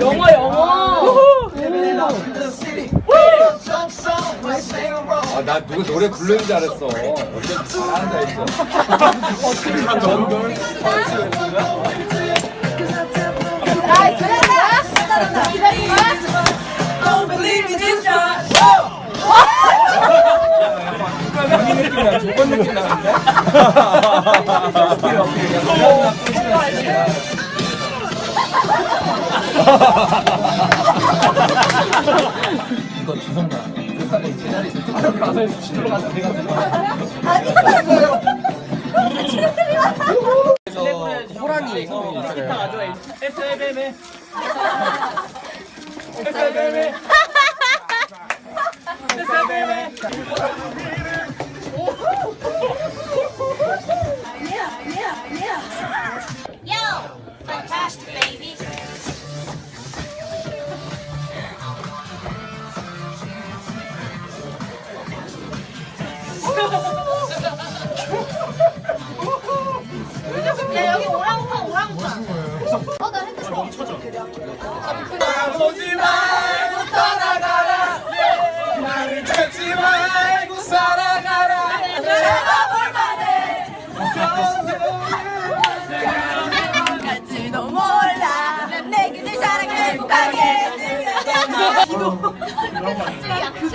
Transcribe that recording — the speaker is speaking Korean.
영어 영어. 아, 나 누구 노래 부르는 줄 알았어. 완전 잘한다 했어. 전돌. 아, 기다려. 기다린 거야? Don't believe me this time. 이 느낌이야. 저번 느낌 나는데? 이거 주성가. 제자리. 내가 그래서 호란이 있잖아요. SMM에. SMM에. SMM에. Yo, fantastic baby. 야 여기 오랑우탄 오랑우탄. 어나 핸드폰. 보지 말 이거. 어. 갑자기 약도